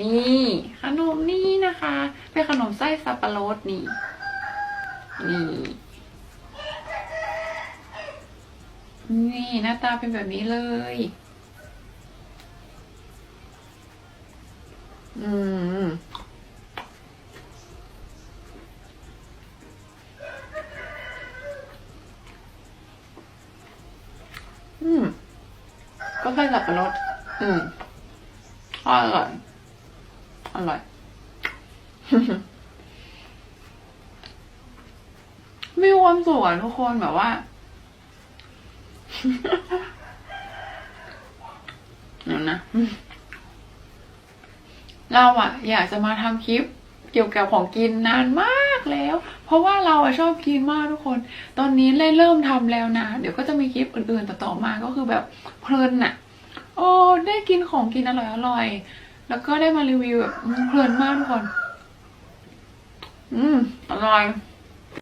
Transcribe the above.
นี่ขนมนี่นะคะ เป็นขนมไส้สับปะรดนี่ นี่ นี่หน้าตาเป็นแบบนี้เลย อืมอืม ก็ไส้สับปะรด อืมอร่อย อร่อย มีความสุขอะทุกคนแบบว่าเดี๋ยวนะ เราอะอยากจะมาทำคลิปเกี่ยวกับของกินนานมากแล้ว เพราะว่าเราอะชอบกินมากทุกคน ตอนนี้เลยเริ่มทำแล้วนะ เดี๋ยวก็จะมีคลิปอื่นๆต่อๆมาก็คือแบบเพลินอะโอ้ได้กินของกินอร่อยๆ แล้วก็ได้มารีวิวแบบเพลินมากทุกคน อืมอร่อย